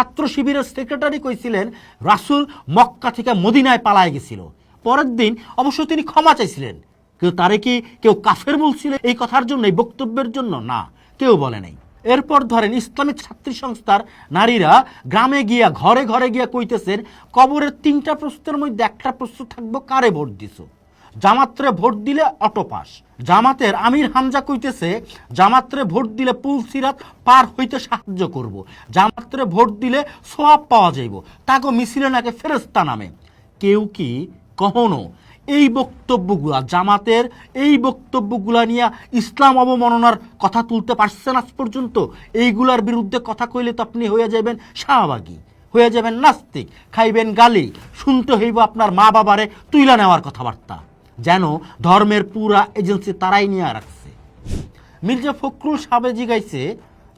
ছাত্র শিবিরের সেক্রেটারি কইছিলেন, রাসুল মক্কা থেকে মদিনায় পালায় গেছিল। পরের দিন অবশ্য তিনি ক্ষমা চাইছিলেন। কেউ তারে কি কেউ কাফের বলছিল? এই কথার জন্য, এই বক্তব্যের জন্য না, কেউ বলে নাই। এরপর ধরেন ইসলামিক ছাত্রী সংস্থার নারীরা গ্রামে গিয়া, ঘরে ঘরে গিয়া কইতেছেন, কবরের তিনটা প্রশ্নের মধ্যে একটা প্রশ্ন থাকব, কারে ভোট দিছো? জামাত্রে ভোট দিলে অটোপাস জামাতের আমির হামজা কইতেছে, জামাত্রে ভোট দিলে পুল সিরাত পার হইতে সাহায্য করব। জামাত্রে ভোট দিলে সোয়াব পাওয়া যাইব। তাকে মিছিলে নাকে ফেরস্তা নামে। কেউ কি কখনো এই বক্তব্যগুলা, জামাতের এই বক্তব্যগুলা নিয়ে ইসলাম অবমাননার কথা তুলতে পারছেন আজ পর্যন্ত? এইগুলার বিরুদ্ধে কথা কইলে তো আপনি হয়ে যাবেন শাহবাগী হয়ে যাবেন নাস্তিক, খাইবেন গালি, শুনতে হইব আপনার মা বাবারে তুইলা নেওয়ার কথাবার্তা। যেন ধর্মের পুরা এজেন্সি তারাই নিয়ে রাখছে। মির্জা ফখরুল সাবে জিগাইছে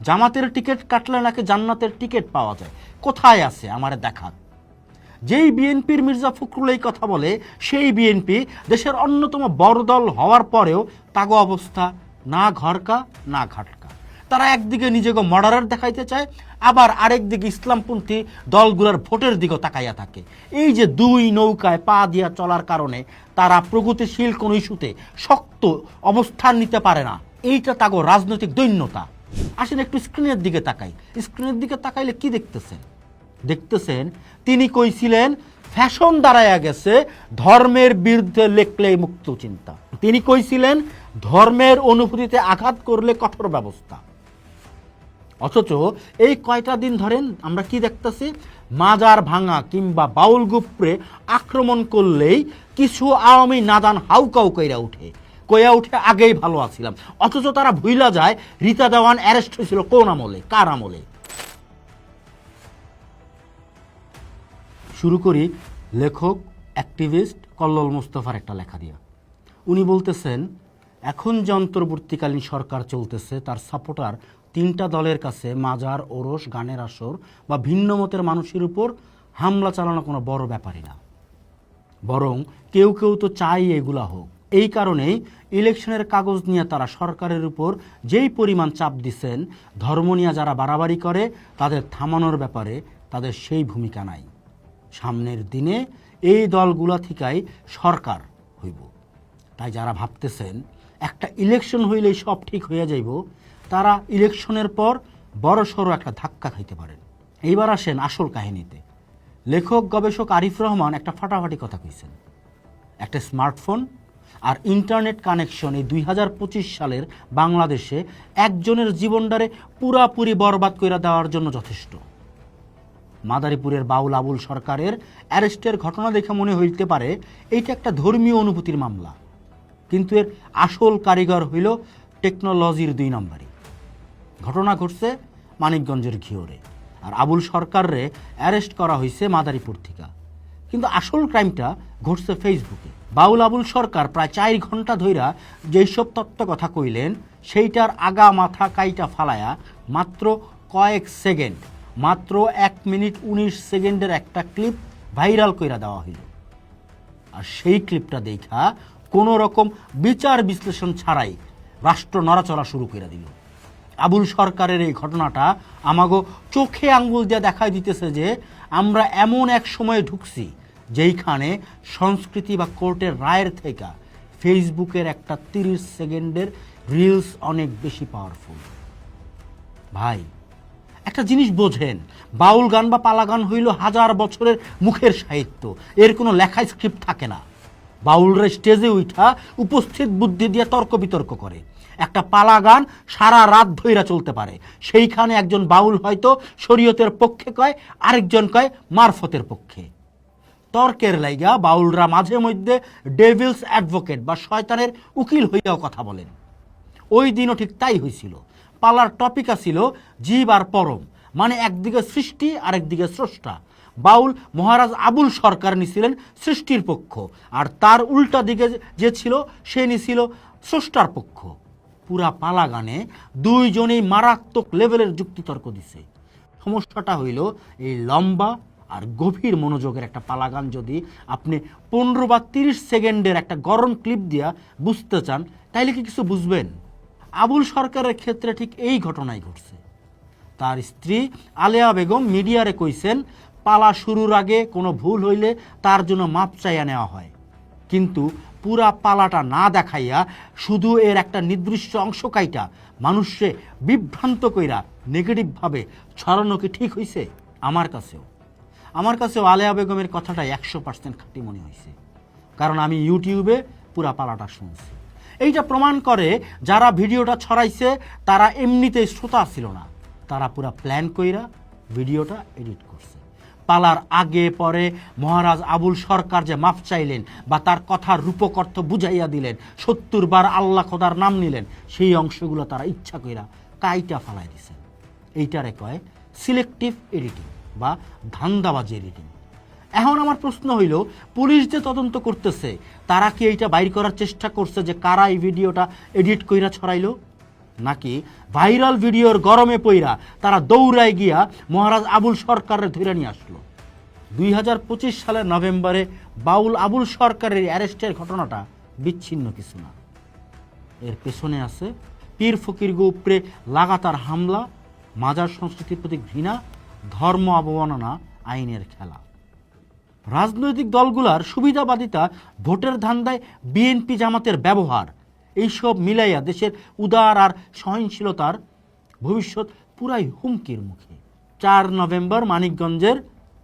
জামাতের টিকিট কাটলে নাকি জান্নাতের টিকিট পাওয়া যায়। কোথায় আছে? আমার দেখাত যেই বিএনপির মির্জা ফখরুল এই কথা বলে, সেই বিএনপি দেশের অন্যতম বড় দল হওয়ার পরেও তাগো অবস্থা না ঘরকা, না ঘাটকা। তারা একদিকে নিজেকে মডারেট দেখাইতে চায় আবার আরেকদিকে ইসলামপন্থী দলগুলোর ভোটের দিকেও তাকাইয়া থাকে। এই যে দুই নৌকায় পা দিয়া চলার কারণে তারা প্রগতিশীল কোনো ইস্যুতে শক্ত অবস্থান নিতে পারে না। এইটা তাগো রাজনৈতিক দৈন্যতা। আসেন একটু স্ক্রিনের দিকে তাকাই। স্ক্রিনের দিকে তাকাইলে কি দেখতেছেন? দেখতেছেন, তিনি কইছিলেন, ফ্যাশন দাঁড়ায়া গেছে, ধর্মের বিরুদ্ধে লেখলেই মুক্ত চিন্তা। তিনি কইছিলেন, ধর্মের অনুভূতিতে আঘাত করলে কঠোর ব্যবস্থা। অথচ এই কয়টা দিন ধরেন আমরা কি দেখতেছি? মাজার ভাঙা কিংবা বাউল গুপ্রে আক্রমণ করলেই কিছু আওয়ামী নাদান হাউকাউ কইরা উঠে। কইয়া উঠে আগেই ভালো আছিলাম। অথচ তারা ভুইলা যায়, রীতা দেওয়ান অ্যারেস্ট হয়েছিল কোন আমলে, কার আমলে? শুরু করি লেখক, অ্যাক্টিভিস্ট কল্লোল মুস্তফার একটা লেখা দিয়া। উনি বলতেছেন, এখন যে অন্তর্বর্তীকালীন সরকার চলতেছে, তার সাপোর্টার তিনটা দলের কাছে মাজার, ওরস, গানের আসর বা ভিন্ন মতের মানুষের উপর হামলা চালানো কোনো বড় ব্যাপারই না। বরং কেউ কেউ তো চাই এগুলা হোক। এই কারণেই ইলেকশনের কাগজ নিয়ে তারা সরকারের উপর যেই পরিমাণ চাপ দিচ্ছেন, ধর্ম নিয়ে যারা বাড়াবাড়ি করে, তাদের থামানোর ব্যাপারে তাদের সেই ভূমিকা নাই। সামনের দিনে এই দলগুলা থেকেই সরকার হইব। তাই যারা ভাবতেছেন, একটা ইলেকশন হইলেই সব ঠিক হয়ে যাইব তারা ইলেকশনের পর বড় সড়ো একটা ধাক্কা খাইতে পারেন। এইবার আসেন আসল কাহিনীতে। লেখক, গবেষক আরিফ রহমান একটা ফাটাফাটি কথা কইছেন। একটা স্মার্টফোন আর ইন্টারনেট কানেকশন এই দুই হাজার পঁচিশ সালের বাংলাদেশে একজনের জীবনটারে পুরাপুরি বরবাদ করে দেওয়ার জন্য যথেষ্ট। মাদারীপুরের বাউল আবুল সরকারের অ্যারেস্টের ঘটনা দেখে মনে হইতে পারে এইটা একটা ধর্মীয় অনুভূতির মামলা। কিন্তু এর আসল কারিগর হইল টেকনোলজির দুই নম্বরই। ঘটনা ঘটছে মানিকগঞ্জের ঘিওরে। আর আবুল সরকাররে অ্যারেস্ট করা হয়েছে মাদারীপুর থেকে। কিন্তু আসল ক্রাইমটা ঘটছে ফেসবুকে। বাউল আবুল সরকার প্রায় চার ঘণ্টা ধইরা যেসব তত্ত্ব কথা কইলেন, সেইটার আগা মাথা কাইটা ফালায়া মাত্র কয়েক সেকেন্ড, মাত্র এক মিনিট উনিশ সেকেন্ডের একটা ক্লিপ ভাইরাল কইরা দেওয়া হইল। আর সেই ক্লিপটা দেখা কোনো রকম বিচার বিশ্লেষণ ছাড়াই রাষ্ট্র নড়াচড়া শুরু করে দিল। আবুল সরকারের এই ঘটনাটা আমাগো চোখে আঙ্গুল দিয়ে দেখাই দিতেছে যে আমরা এমন এক সময়ে ঢুকছি যেইখানে সংস্কৃতি বা কোর্টের রায়ের থেকে ফেসবুকের একটা তিরিশ সেকেন্ডের রিলস অনেক বেশি পাওয়ারফুল। ভাই, একটা জিনিস বোঝেন, বাউল গান বা পালা গান হইল হাজার বছরের মুখের সাহিত্য, এর কোনো লেখায় স্ক্রিপ্ট থাকে না। বাউলরা স্টেজে উঠা উপস্থিত বুদ্ধি দিয়ে তর্ক বিতর্ক করে। একটা পালা গান সারা রাত ধইরা চলতে পারে। সেইখানে একজন বাউল হয়তো শরীয়তের পক্ষে কয়, আরেকজন কয়, মারফতের পক্ষে। তর্কের লাইগা বাউলরা মাঝে মধ্যে ডেভিলস অ্যাডভোকেট বা শয়তানের উকিল হইয়াও কথা বলেন। ওই দিনও ঠিক তাই হয়েছিল পালার টপিকা ছিল জীব আর পরম মানে একদিকে সৃষ্টি আর একদিকে স্রষ্টা। বাউল মহারাজ আবুল সরকার নিছিলেন সৃষ্টির পক্ষ, আর তার উল্টা দিকে যে ছিল, সে নিছিল স্রষ্টার পক্ষ। পুরা পালা গানে দুইজনেই মারাত্মক লেভেলের যুক্তিতর্ক দিছে। সমস্যাটা হইল এই লম্বা আর গভীর মনোযোগের একটা পালাগান যদি আপনি পনেরো বা তিরিশ সেকেন্ডের একটা গরম ক্লিপ দিয়া বুঝতে চান, তাইলে কি কিছু বুঝবেন? আবুল সরকারের ক্ষেত্রে ঠিক এই ঘটনাই ঘটছে। তার স্ত্রী আলেয়া বেগম মিডিয়ারে কইছেন, পালা শুরুর আগে কোনো ভুল হইলে তার জন্য মাপ চাইয়া নেওয়া হয়। কিন্তু পুরা পালাটা না দেখাইয়া শুধু এর একটা নির্দিষ্ট অংশ কাইটা মানুষে বিভ্রান্ত কইরা নেগেটিভভাবে ছড়ানো কি ঠিক হইছে? আমার কাছেও। আমার কাছেও আলেয়া বেগমের কথাটা একশো পার্সেন্ট খাঁটি মনে হয়েছে কারণ আমি ইউটিউবে পুরা পালাটা শুনছি। এইটা প্রমাণ করে যারা ভিডিওটা ছড়াইছে, তারা এমনিতেই শ্রোতা ছিল না। তারা পুরা প্ল্যান কইরা ভিডিওটা এডিট করছে। পালার আগে পরে মহারাজ আবুল সরকার যে মাফ চাইলেন বা তার কথার রূপকর্থ বুঝাইয়া দিলেন, সত্তর বার আল্লাহ খোদার নাম নিলেন, সেই অংশগুলো তারা ইচ্ছা কইরা কাইটা ফালাই দিছেন। এইটারে কয় সিলেক্টিভ এডিটিং বা ধান্দাবাজি এডিটিং। এখন আমার প্রশ্ন হইল, পুলিশ যে তদন্ত করতেছে, তারা কি এইটা বাইর করার চেষ্টা করছে যে কারা এই ভিডিওটা এডিট কইরা ছড়াইলো? নাকি ভাইরাল ভিডিওর গরমে পইরা তারা দৌড়ায় গিয়া মহারাজ আবুল সরকারের ধরে নিয়ে আসলো। দুই হাজার পঁচিশ সালের নভেম্বরে বাউল আবুল সরকারের অ্যারেস্টের ঘটনাটা বিচ্ছিন্ন কিছু না। এর পেছনে আছে পীর ফকির উপরে লাগাতার হামলা, মাজার সংস্কৃতির প্রতি ঘৃণা, ধর্ম অবমাননা, আইনের খেলা। রাজনৈতিক দলগুলার সুবিধাবাদিতা ভোটের ধান্দায় বিএনপি জামাতের ব্যবহার এইসব মিলাইয়া দেশের উদার আর সহনশীলতার ভবিষ্যৎ পুরাই হুমকির মুখে। চার নভেম্বর মানিকগঞ্জের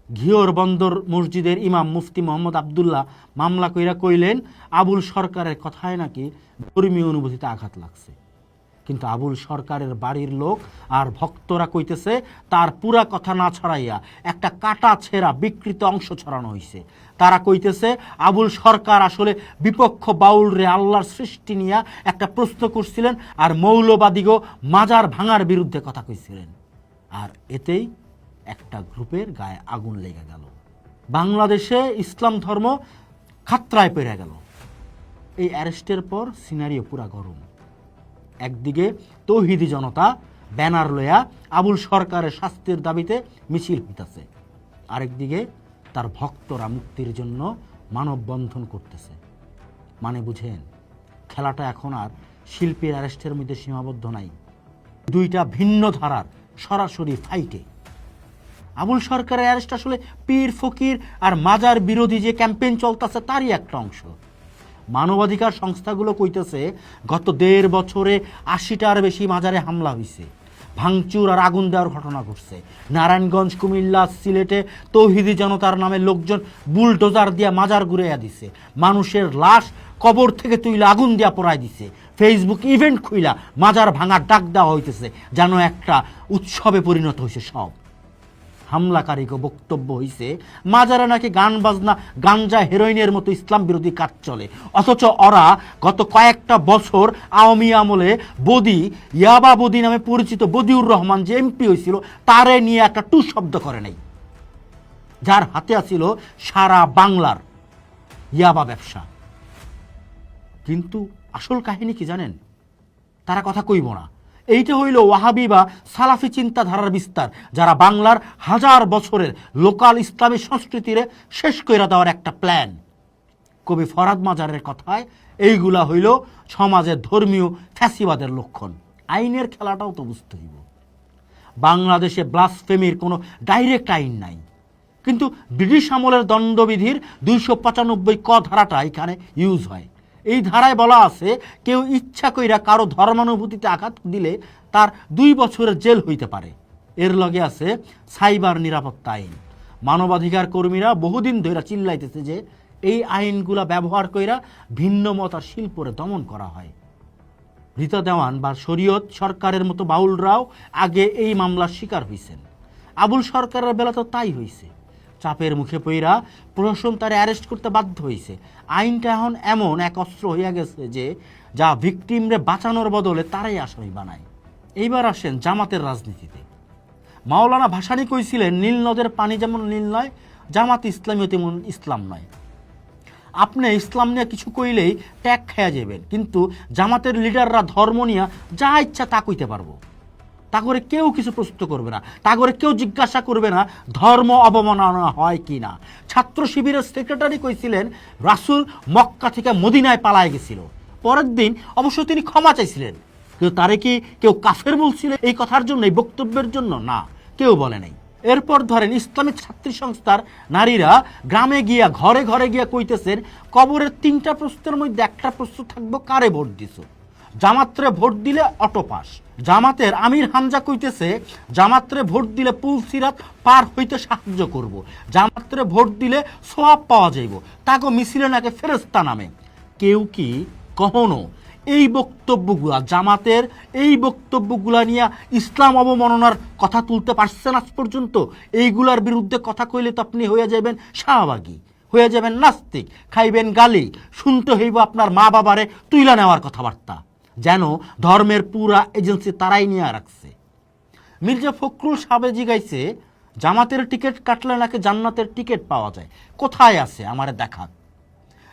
ঘিওর বন্দর মসজিদের ইমাম মুফতি মোহাম্মদ আবদুল্লাহ মামলা কইরা কইলেন, আবুল সরকারের কথায় নাকি ধর্মীয় অনুভূতিতে আঘাত লাগছে। কিন্তু আবুল সরকারের বাড়ির লোক আর ভক্তরা কইতেছে, তার পুরা কথা না ছড়াইয়া একটা কাটা ছেঁড়া বিকৃত অংশ ছড়ানো হয়েছে তারা কইতেছে, আবুল সরকার আসলে বিপক্ষ বাউল রে আল্লাহর সৃষ্টি নিয়া একটা প্রশ্ন করছিলেন আর মৌলবাদীগো মাজার ভাঙার বিরুদ্ধে কথা কইছিলেন। আর এতেই একটা গ্রুপের গায়ে আগুন লেগে গেল। বাংলাদেশে ইসলাম ধর্ম খাত্রায় পেরে গেল। এই অ্যারেস্টের পর সিনারিও পুরা গরম। একদিকে তৌহিদি জনতা ব্যানার লয়া আবুল সরকারের শাস্তির দাবিতে মিছিল হইতাছে। আরেকদিকে তার ভক্তরা মুক্তির জন্য মানববন্ধন করতেছে। মানে বুঝেন, খেলাটা এখন আর শিল্পীর অ্যারেস্টের মধ্যে সীমাবদ্ধ নাই। দুইটা ভিন্ন ধারার, সরাসরি ফাইটে আবুল সরকারের অ্যারেস্ট আসলে পীর ফকির আর মাজার বিরোধী যে ক্যাম্পেইন চলতেছে, তারই একটা অংশ। মানবাধিকার সংস্থাগুলো কইতেছে, গত দেড় বছরে আশিটার বেশি মাজারে হামলা হয়েছে ভাঙচুর আর আগুন দেওয়ার ঘটনা ঘটছে। নারায়ণগঞ্জ, কুমিল্লা, সিলেটে তৌহিদি জনতার নামে লোকজন বুলডোজার দিয়া মাজার ঘুরাইয়া দিছে। মানুষের লাশ কবর থেকে তুইলা আগুন দিয়া পড়ায় দিছে। ফেসবুক ইভেন্ট খুইলা মাজার ভাঙার ডাক দেওয়া হইতেছে, যেন একটা উৎসবে পরিণত হয়েছে সব। হামলাকারীকে বক্তব্য হইছে, মাজারে নাকি গান বাজনা, গাঞ্জা হেরোইনের মতো ইসলাম বিরোধী কাজ চলে। অথচ ওরা গত কয়েকটা বছর আওয়ামী আমলে বদি, ইয়াবা বদি নামে পরিচিত বদিউর রহমান যে এমপি হয়েছিল তারে নিয়ে একটা টু শব্দ করে নাই। যার হাতে আছিল সারা বাংলার ইয়াবা ব্যবসা। কিন্তু আসল কাহিনী কি জানেন? তারা কথা কইব না। এইটা হইল ওয়াহাবি বা সালাফি চিন্তাধারার বিস্তার, যারা বাংলার হাজার বছরের লোকাল ইসলামী সংস্কৃতিরে শেষ করে দেওয়ার একটা প্ল্যান কবি ফরাদ মাজারের কথায়, এইগুলা হইল সমাজের ধর্মীয় ফ্যাসিবাদের লক্ষণ। আইনের খেলাটাও তো বুঝতে হইব। বাংলাদেশে ব্লাসফেমির কোনো ডাইরেক্ট আইন নাই। কিন্তু ব্রিটিশ আমলের দণ্ডবিধির দুইশো পঁচানব্বই ক ধারাটা এখানে ইউজ হয়। এই ধারায় বলা আছে, কেউ ইচ্ছা কইরা কারও ধর্মানুভূতিতে আঘাত দিলে তার দুই বছরের জেল হইতে পারে। এর লগে আছে সাইবার নিরাপত্তা আইন। মানবাধিকার কর্মীরা বহুদিন ধরে চিল্লাইতেছে যে এই আইনগুলা ব্যবহার কইরা ভিন্ন মত আর শিল্পরে দমন করা হয়। রীতা দেওয়ান বা শরীয়ত সরকারের মতো বাউলরাও আগে এই মামলার শিকার হয়েছেন আবুল সরকারের বেলা তো তাই হয়েছে চাপের মুখে পইরা প্রশাসন তারে অ্যারেস্ট করতে বাধ্য হয়েছে আইনটা এখন এমন এক অস্ত্র হইয়া গেছে যে, যা ভিকটিমরে বাঁচানোর বদলে তারাই আসামি বানায়। এইবার আসেন জামাতের রাজনীতিতে। মাওলানা ভাসানি কইছিলেন, নীল নদের পানি যেমন নীল নয়, জামাত ইসলামীও তেমন ইসলাম নয়। আপনি ইসলাম নিয়ে কিছু কইলেই ট্যাগ খেয়া যাবেন কিন্তু জামাতের লিডাররা ধর্ম নিয়ে যা ইচ্ছা তা কইতে পারব। তা করে কেউ কিছু প্রস্তুত করবে না। তা করে কেউ জিজ্ঞাসা করবে না, ধর্ম অবমাননা হয় কি না। ছাত্র শিবিরের সেক্রেটারি কইছিলেন, রাসুল মক্কা থেকে মদিনায় পালায় গেছিল। পরের দিন অবশ্য তিনি ক্ষমা চাইছিলেন। কিন্তু তারে কি কেউ কাফের বলছিল এই কথার জন্য, এই বক্তব্যের জন্য? না, কেউ বলে নাই। এরপর ধরেন ইসলামিক ছাত্রী সংস্থার নারীরা গ্রামে গিয়া, ঘরে ঘরে গিয়া কইতেছেন, কবরের তিনটা প্রশ্নের মধ্যে একটা প্রশ্ন থাকব, কারে ভোট দিছো? জামাত্রে ভোট দিলে অটো পাস। জামাতের আমির হামজা কইতেছে, জামাত্রে ভোট দিলে পুল সিরাত পার হইতে সাহায্য করব। জামাত্রে ভোট দিলে সোয়াব পাওয়া যাইব। তাকে মিছিলে নাকে ফেরস্তা নামে। কেউ কি কখনো এই বক্তব্যগুলা, জামাতের এই বক্তব্যগুলা নিয়ে ইসলাম অবমাননার কথা তুলতে পারছেন আজ পর্যন্ত? এইগুলার বিরুদ্ধে কথা কইলে তো আপনি হয়ে যাবেন শাহবাগী হয়ে যাবেন নাস্তিক, খাইবেন গালি, শুনতে হইব আপনার মা বাবারে তুইলা নেওয়ার কথাবার্তা। যেন ধর্মের পুরা এজেন্সি তারাই নিয়ে রাখছে। মির্জা ফখরুল সাবে জিগাইছে জামাতের টিকিট কাটলে নাকি জান্নাতের টিকিট পাওয়া যায়। কোথায় আছে? আমার দেখা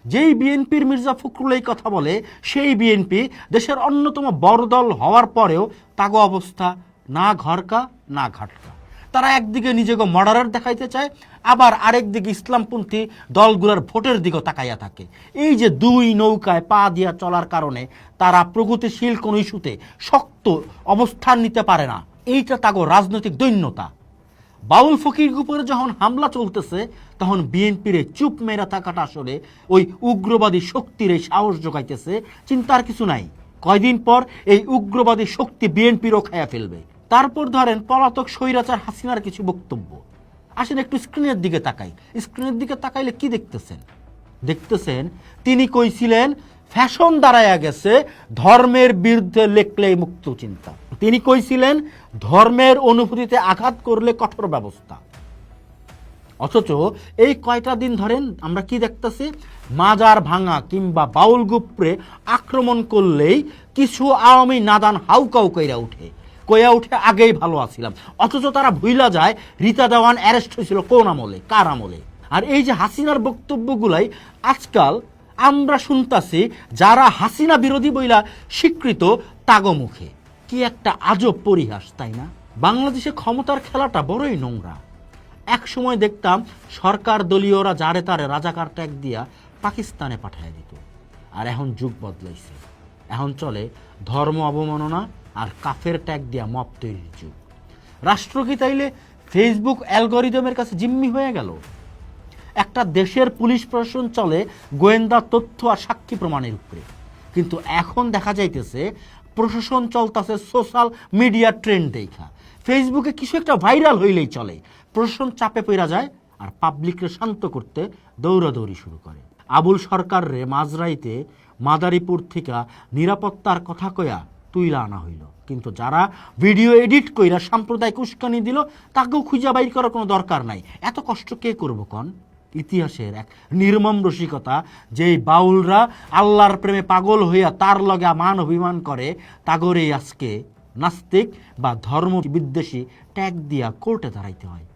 যেই বিএনপির মির্জা ফখরুল এই কথা বলে, সেই বিএনপি দেশের অন্যতম বড় দল হওয়ার পরেও তাগো অবস্থা না ঘরকা, না ঘাটকা। তারা একদিকে নিজেকে মডারেট দেখাইতে চায়, আবার আরেক দিকে ইসলামপন্থী দলগুলোর ভোটের দিকেও তাকাইয়া থাকে। এই যে দুই নৌকায় পা দিয়া চলার কারণে তারা প্রগতিশীল কোন ইস্যুতে শক্ত অবস্থান নিতে পারে না। এইটা তাগো রাজনৈতিক দৈন্যতা। বাউল ফকির উপরে যখন হামলা চলতেছে, তখন বিএনপির চুপ মেরা থাকাটা আসলে ওই উগ্রবাদী শক্তির এই সাহস যোগাইতেছে, চিন্তার কিছু নাই। কয়দিন পর এই উগ্রবাদী শক্তি বিএনপিরও খায়া ফেলবে। তারপর ধরেন পলাতক স্বৈরাচার হাসিনার কিছু বক্তব্য। আসেন একটু স্ক্রিনের দিকে তাকাই। স্ক্রিনের দিকে তাকাইলে কি দেখতেছেন? দেখতেছেন, তিনি কইছিলেন, ফ্যাশন দাঁড়ায়া গেছে, ধর্মের বিরুদ্ধে লেখলেই মুক্ত চিন্তা। তিনি কইছিলেন, ধর্মের অনুভূতিতে আঘাত করলে কঠোর ব্যবস্থা। অথচ এই কয়টা দিন ধরেন আমরা কি দেখতেছি? মাজার ভাঙা কিংবা বাউল গুপ্রে আক্রমণ করলেই কিছু আওয়ামী নাদান হাউকাউ কইরা উঠে। কইয়া উঠে আগেই ভালো আছিলাম। অথচ তারা ভুইলা যায়, রীতা দেওয়ান অ্যারেস্ট হয়েছিল কোন আমলে, কার আমলে? আর এই যে হাসিনার বক্তব্যগুলাই আজকাল আমরা শুনতাছি, যারা হাসিনা বিরোধী বইলা স্বীকৃত তাগো মুখে কি একটা আজব পরিহাস, তাই না? বাংলাদেশে ক্ষমতার খেলাটা বড়ই নোংরা। এক সময় দেখতাম সরকার দলীয়রা যারে তারে রাজাকার ট্যাগ দিয়া পাকিস্তানে পাঠায় দিত। আর এখন যুগ বদলাইছে। এখন চলে ধর্ম অবমাননা আর কাফের ট্যাগ দিয়া মপ তৈরির যুগ। রাষ্ট্র কি তাইলে ফেসবুক অ্যালগরিদমের কাছে জিম্মি হয়ে গেল? একটা দেশের পুলিশ প্রশাসন চলে গোয়েন্দা তথ্য আর সাক্ষী প্রমাণের উপরে। কিন্তু এখন দেখা যাইতেছে প্রশাসন চলতেছে সোশ্যাল মিডিয়া ট্রেন্ড দেখা। ফেসবুকে কিছু একটা ভাইরাল হইলেই চলে। প্রশাসন চাপে পড়া যায় আর পাবলিককে শান্ত করতে দৌড়াদৌড়ি শুরু করে। আবুল সরকার রে মাঝরাইতে মাদারীপুর থেকে নিরাপত্তার কথা কয়া তুইলা আনা হইল। কিন্তু যারা ভিডিও এডিট কইরা সাম্প্রদায়িক উস্কানি দিল, তাকেও খুঁজা বাইর করার কোনো দরকার নাই। এত কষ্ট কে করব কন? ইতিহাসের এক নির্মম রসিকতা, যেই বাউলরা আল্লাহর প্রেমে পাগল হইয়া তার লগে মান অভিমান করে তাগরেই আজকে নাস্তিক বা ধর্ম বিদ্বেষী ট্যাগ দিয়া কোর্টে দাঁড়াইতে হয়।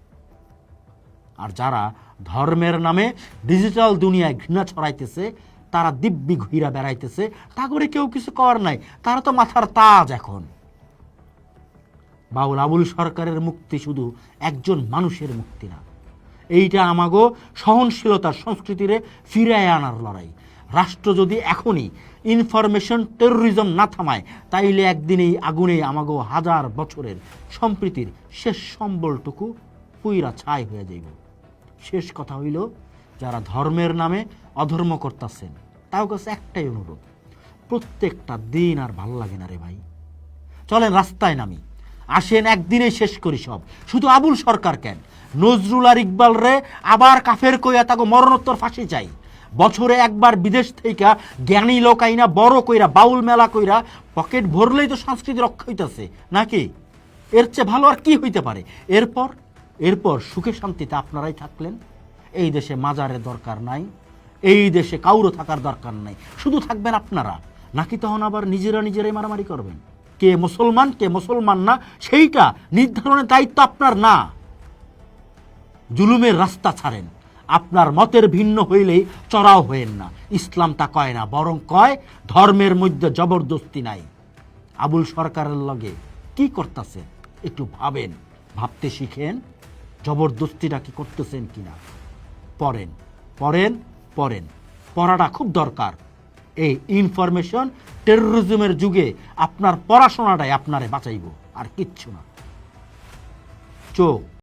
আর যারা ধর্মের নামে ডিজিটাল দুনিয়ায় ঘৃণা ছড়াইতেছে তারা দিব্যি ঘুইরা বেড়াইতেছে, তা করে কেউ কিছু করার নাই। তারা তো মাথার তাজ এখন। বাউল আবুল সরকারের মুক্তি শুধু একজন মানুষের মুক্তি না। এইটা আমাগো সহনশীলতার সংস্কৃতিরে ফিরায় আনার লড়াই। রাষ্ট্র যদি এখনই ইনফরমেশন টেরোরিজম না থামায়, তাইলে একদিন এই আগুনে আমাগো হাজার বছরের সম্প্রীতির শেষ সম্বলটুকু পুইরা ছাই হয়ে যাইব। শেষ কথা হইল যারা ধর্মের নামে অধর্ম করতেছেন, তাও কাছে একটাই অনুরোধ, প্রত্যেকটা দিন আর ভালো লাগে না রে ভাই। চলেন, রাস্তায় নামি। আসেন, একদিনে শেষ করি সব। শুধু আবুল সরকার কেন? নজরুল আর ইকবাল রে আবার কাফের কইয়া তাকে মরণোত্তর ফাঁসি চাই। বছরে একবার বিদেশ থেকে জ্ঞানী লোক আইনা বড় কইরা, বাউল মেলা কইরা পকেট ভরলেই তো সংস্কৃতি রক্ষা হইতেছে, নাকি? এর চেয়ে ভালো আর কি হইতে পারে? এরপর? এরপর সুখে শান্তিতে আপনারাই থাকলেন। এই দেশে মাজারের দরকার নাই, এই দেশে কাউরো থাকার দরকার নাই। শুধু থাকবেন আপনারা, নাকি তখন আবার নিজেরা নিজেরাই মারামারি করবেন? কে মুসলমান কে মুসলমান না, সেইটা নির্ধারণের দায়িত্ব আপনার না। জুলুমের রাস্তা ছাড়েন। আপনার মতের ভিন্ন হইলেই চড়াও হইেন না। ইসলাম তা কয় না, বরং কয়, ধর্মের মধ্যে জবরদস্তি নাই। আবুল সরকারের লগে কি করতেছে একটু ভাবেন, ভাবতে শিখেন, জবরদস্তিটা কি করতেছেন কিনা? পড়েন পড়েন পড়েন। পড়াটা খুব দরকার। এই ইনফরমেশন টেরোরিজমের যুগে আপনার পড়াশোনাটাই আপনারে বাঁচাইব, আর কিচ্ছু না। চোখ